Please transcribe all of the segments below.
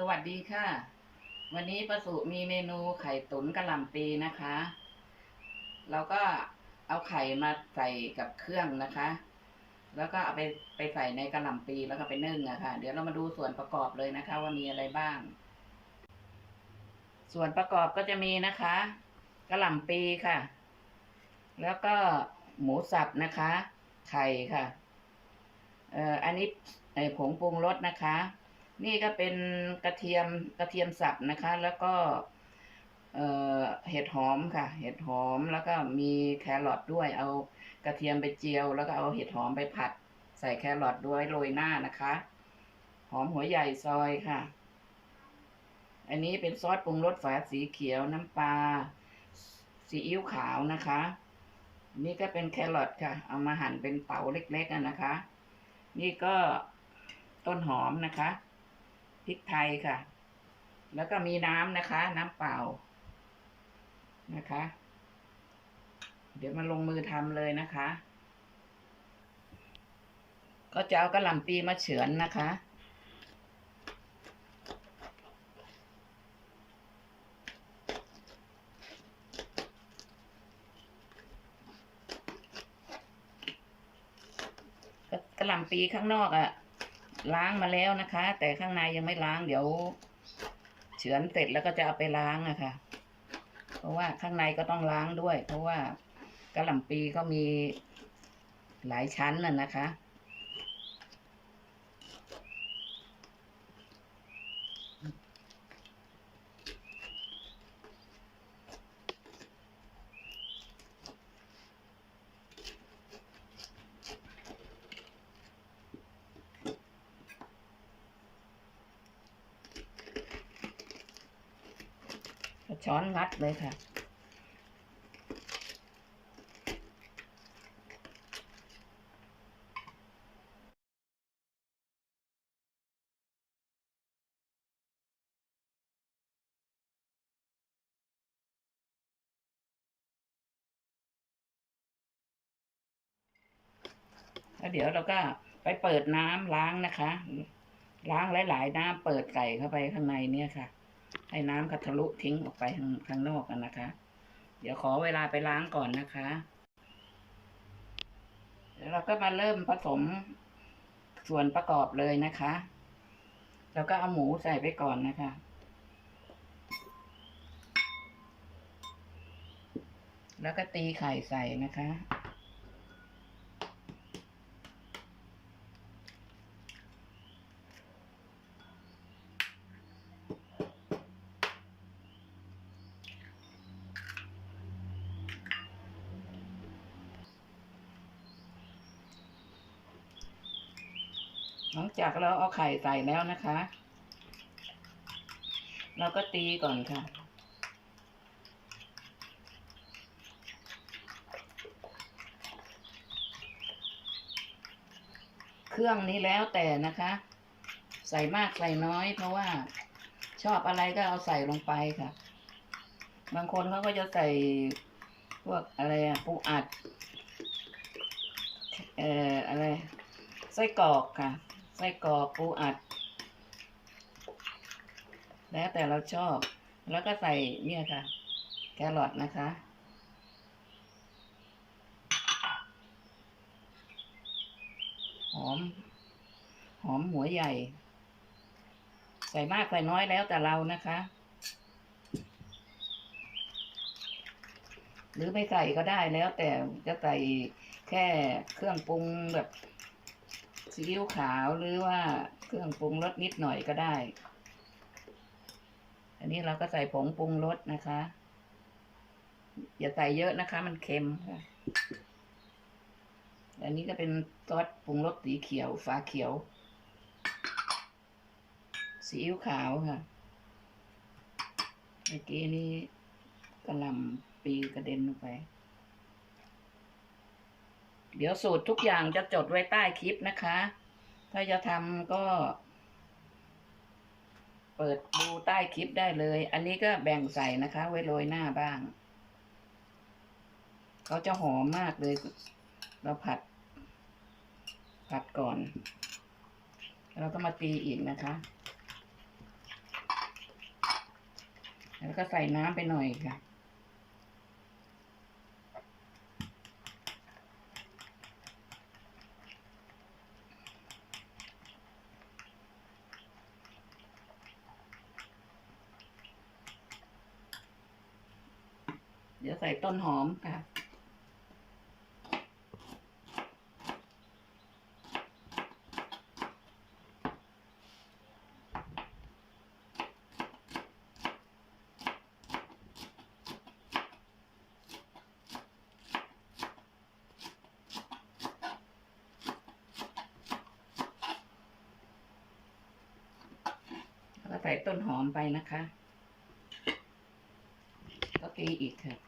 สวัสดีค่ะ วันนี้ประสุมีเมนูไข่ตุ๋นกะหล่ำปีนะคะ เราก็เอาไข่มาใส่กับเครื่องนะคะ แล้วก็เอาไปไปใส่ในกะหล่ำปีแล้วก็ไปนึ่งอะค่ะ เดี๋ยวเรามาดูส่วนประกอบเลยนะคะ ว่ามีอะไรบ้าง ส่วนประกอบก็จะมีนะคะกะหล่ำปีค่ะ แล้วก็หมูสับนะคะ ไข่ค่ะ เอ่ออันนี้ผงปรุงรสนะคะ นี่ก็เป็นกระเทียมกระเทียมสับนะคะ แล้วก็เอ่อเห็ดหอมค่ะ เห็ดหอมแล้วก็มีแครอทด้วย เอากระเทียมไปเจียว แล้วก็เอาเห็ดหอมไปผัด ใส่แครอทด้วยโรยหน้านะคะ หอมหัวใหญ่ซอยค่ะ อันนี้เป็นซอสปรุงรสฝาสีเขียวน้ำปลาซีอิ๊วขาวนะคะ นี่ก็เป็นแครอทค่ะ เอามาหั่นเป็นเต๋าเล็กๆนะคะ นี่ก็ต้นหอมนะคะ พริกไทยค่ะ แล้วก็มีน้ำนะคะ น้ำเปล่านะคะ เดี๋ยวมาลงมือทำเลยนะคะ ก็จะเอากระหล่ำปีมาเฉือนนะคะกระหล่ำปีข้างนอกอะ่ะ ล้างมาแล้วนะคะ แต่ข้างในยังไม่ล้างเดี๋ยว เฉือนเสร็จแล้วก็จะเอาไปล้างอะค่ะ เพราะว่าข้างในก็ต้องล้างด้วย เพราะว่ากระหล่ำปีก็มีหลายชั้นน่ะนะคะ ช้อนงัดเลยค่ะ แล้วเดี๋ยวเราก็ไปเปิดน้ำล้างนะคะ ล้างหลาย ๆ น้ำเปิดใส่เข้าไปข้างในเนี่ยค่ะ ให้น้ำกระทะลุทิ้งออกไปข้างข้างนอกกันนะคะ เดี๋ยวขอเวลาไปล้างก่อนนะคะแล้วเราก็มาเริ่มผสมส่วนประกอบเลยนะคะ แล้วก็เอาหมูใส่ไปก่อนนะคะ แล้วก็ตีไข่ใส่นะคะ หลังจากเราเอาไข่ใส่แล้วนะคะ เราก็ตีก่อนค่ะ เครื่องนี้แล้วแต่นะคะ ใส่มากใส่น้อย เพราะว่าชอบอะไรก็เอาใส่ลงไปค่ะ บางคนเขาก็จะใส่พวกอะไรอะปูอัด เอ่ออะไรไส้กรอกค่ะ ไส้กรอกปูอัด แล้วแต่เราชอบ แล้วก็ใส่เนี่ยค่ะ แครอทนะคะ หอม หอมหัวใหญ่ ใส่มากใส่น้อยแล้วแต่เรานะคะ หรือไม่ใส่ก็ได้แล้วแต่จะใส่แค่เครื่องปรุงแบบ ซีอิ๊วขาวหรือว่าเครื่องปรุงรสนิดหน่อยก็ได้ อันนี้เราก็ใส่ผงปรุงรสนะคะ อย่าใส่เยอะนะคะ มันเค็มค่ะอันนี้ก็เป็นซอสปรุงรสสีเขียวฟ้าเขียวซีอิ๊วขาวค่ะเมื่อกี้นี้กระลำปีกระเด็นลงไป เดี๋ยวสูตรทุกอย่างจะจดไว้ใต้คลิปนะคะ ถ้าจะทำก็ เปิดดูใต้คลิปได้เลย อันนี้ก็แบ่งใส่นะคะ ไว้โรยหน้าบ้าง เขาจะหอมมากเลย เราผัด ผัดก่อน แล้วก็มาตีอีกนะคะ แล้วก็ใส่น้ำไปหน่อยค่ะ ดี๋ยวใส่ต้นหอมค่ะก็ใส่ต้นหอมไปนะคะ ก็ตีอีกค่ะ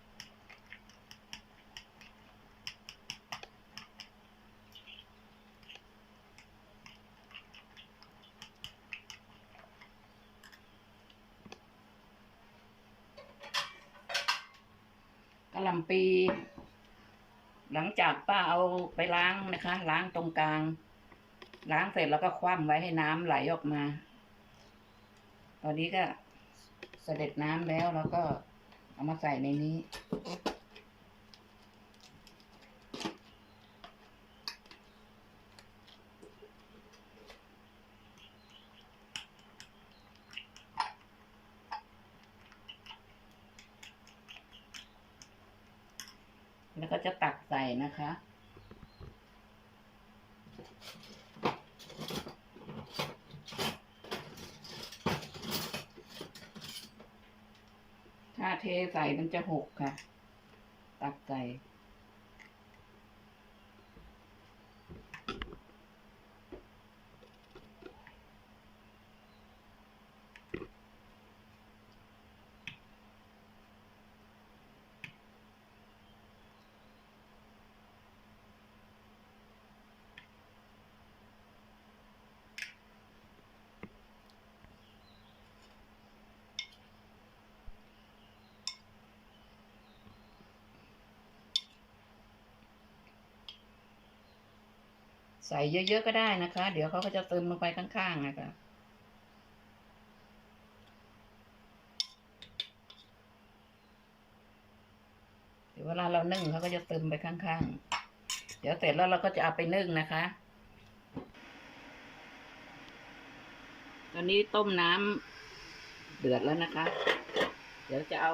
ะหล่ำปี หลังจากป้าเอาไปล้างนะคะ ล้างตรงกลาง ล้างเสร็จแล้วก็คว่ำไว้ให้น้ำไหลออกมา ตอนนี้ก็เสด็จน้ำแล้วแล้วก็เอามาใส่ในนี้ แล้วก็จะตักใส่ นะคะ ถ้าเทใส่มันจะหกค่ะ ตักใส่ ใส่เยอะๆก็ได้นะคะ เดี๋ยวเขาก็จะเติมลงไปข้างๆนะคะเดี๋ยวเวลาเรานึ่งเขาก็จะเติมไปข้างๆ เดี๋ยวเสร็จแล้วเราก็จะเอาไปนึ่งนะคะ ตอนนี้ต้มน้ำเดือดแล้วนะคะ เดี๋ยวจะเอา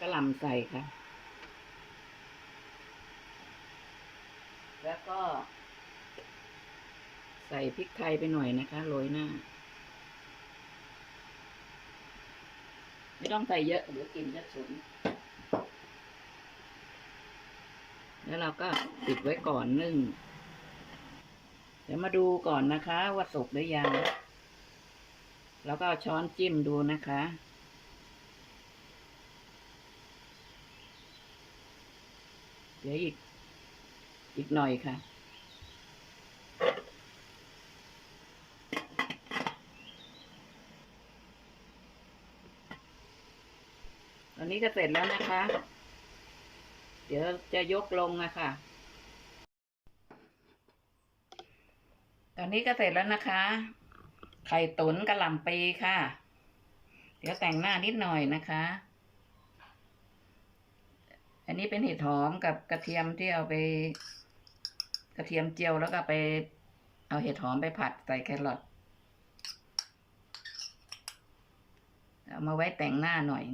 กระหล่ำใส่ค่ะ แล้ว ก็ ใส่พริกไทยไปหน่อยนะคะโรยหน้า ไม่ต้องใส่เยอะเดี๋ยวกลินจะฉุนแล้วเราก็ปิดไว้ก่อนนึ่ง เดี๋ยวมาดูก่อนนะคะ ว่าสุกหรือยัง แล้วก็ช้อนจิ้มดูนะคะ เดี๋ยวอีก อีกหน่อยค่ะ ตอนนี้ก็เสร็จแล้วนะคะ เดี๋ยวจะยกลงนะคะตอนนี้ก็เสร็จแล้วนะคะ ไข่ตุ๋นกระหล่ำปีค่ะ เดี๋ยวแต่งหน้านิดหน่อยนะคะอันนี้เป็นเห็ดหอมกับกระเทียมที่เอาไป กระเทียมเจียวแล้วก็ไป เอาเห็ดหอมไปผัดใส่แครอทเอามาไว้แต่งหน้าหน่อย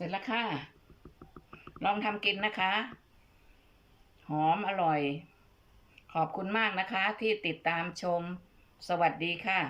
ร็จแล้วค่ะ ลองทำกินนะคะ หอมอร่อย ขอบคุณมากนะคะที่ติดตามชม สวัสดีค่ะ